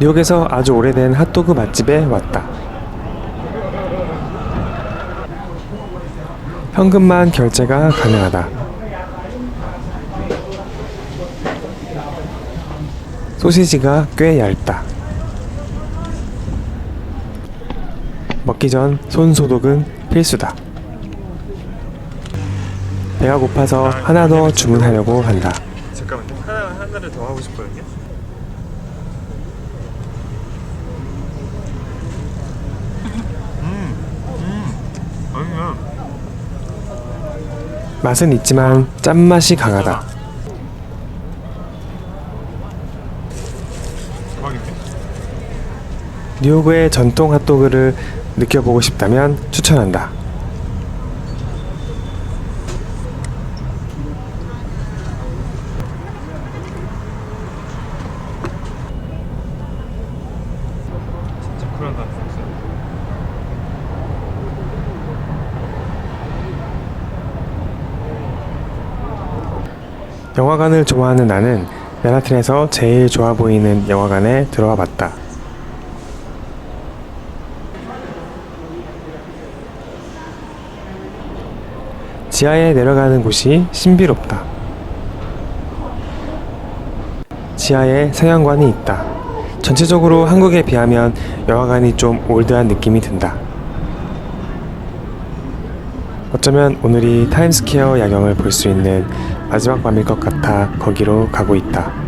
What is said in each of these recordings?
뉴욕에서 아주 오래된 핫도그 맛집에 왔다. 현금만 결제가 가능하다. 소시지가 꽤 얇다. 먹기 전 손 소독은 필수다. 배가 고파서 하나 더 주문하려고 한다. 잠깐만요. 하나 하나를 더 하고 싶거든요. 음, 음, 아니야. 맛은 있지만 짠맛이 강하다. 뉴욕의 전통 핫도그를 느껴보고 싶다면 추천한다. 진짜 쿨한 것 같아. 영화관을 좋아하는 나는 맨하튼에서 제일 좋아 보이는 영화관에 들어와 봤다. 지하에 내려가는 곳이 신비롭다. 지하에 상영관이 있다. 전체적으로 한국에 비하면 영화관이 좀 올드한 느낌이 든다. 어쩌면 오늘이 타임스퀘어 야경을 볼 수 있는 마지막 밤일 것 같아 거기로 가고 있다.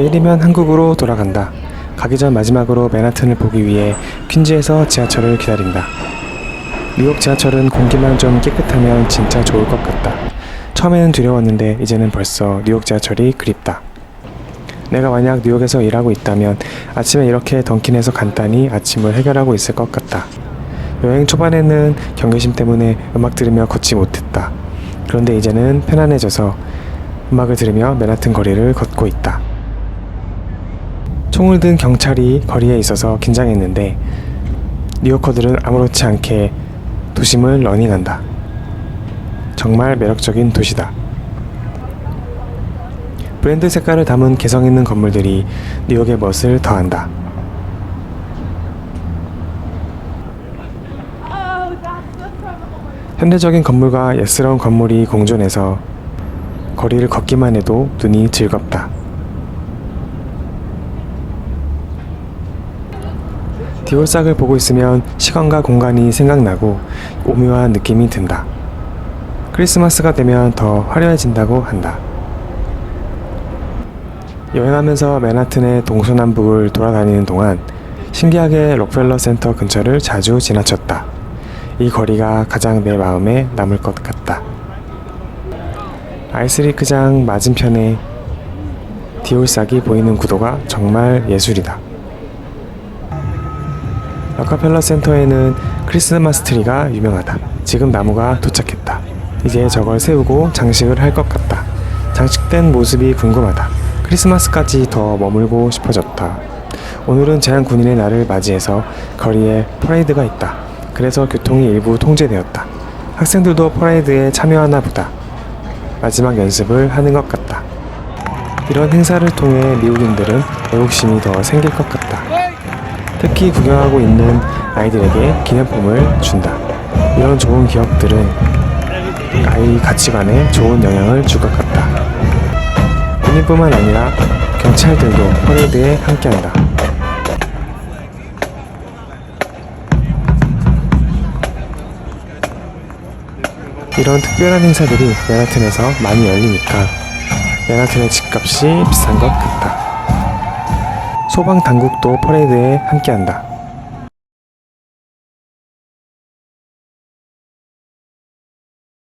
내일이면 한국으로 돌아간다. 가기 전 마지막으로 맨하튼을 보기 위해 퀸즈에서 지하철을 기다린다. 뉴욕 지하철은 공기만 좀 깨끗하면 진짜 좋을 것 같다. 처음에는 두려웠는데 이제는 벌써 뉴욕 지하철이 그립다. 내가 만약 뉴욕에서 일하고 있다면 아침에 이렇게 던킨에서 간단히 아침을 해결하고 있을 것 같다. 여행 초반에는 경계심 때문에 음악 들으며 걷지 못했다. 그런데 이제는 편안해져서 음악을 들으며 맨하튼 거리를 걷고 있다. 총을 든 경찰이 거리에 있어서 긴장했는데 뉴요커들은 아무렇지 않게 도심을 러닝한다. 정말 매력적인 도시다. 브랜드 색깔을 담은 개성 있는 건물들이 뉴욕의 멋을 더한다. 현대적인 건물과 예스러운 건물이 공존해서 거리를 걷기만 해도 눈이 즐겁다. 디올삭을 보고 있으면 시간과 공간이 생각나고 오묘한 느낌이 든다. 크리스마스가 되면 더 화려해진다고 한다. 여행하면서 맨하튼의 동서남북을 돌아다니는 동안 신기하게 록펠러 센터 근처를 자주 지나쳤다. 이 거리가 가장 내 마음에 남을 것 같다. 아이스리크장 맞은편에 디올삭이 보이는 구도가 정말 예술이다. 러카펠러 센터에는 크리스마스 트리가 유명하다. 지금 나무가 도착했다. 이제 저걸 세우고 장식을 할 것 같다. 장식된 모습이 궁금하다. 크리스마스까지 더 머물고 싶어졌다. 오늘은 제한 군인의 날을 맞이해서 거리에 퍼레이드가 있다. 그래서 교통이 일부 통제되었다. 학생들도 퍼레이드에 참여하나 보다. 마지막 연습을 하는 것 같다. 이런 행사를 통해 미국인들은 애국심이 더 생길 것 같다. 특히 구경하고 있는 아이들에게 기념품을 준다. 이런 좋은 기억들은 아이 가치관에 좋은 영향을 줄 것 같다. 군인뿐만 아니라 경찰들도 퍼레이드에 함께한다. 이런 특별한 행사들이 맨하튼에서 많이 열리니까 맨하튼의 집값이 비싼 것 같다. 소방 당국도 퍼레이드에 함께한다.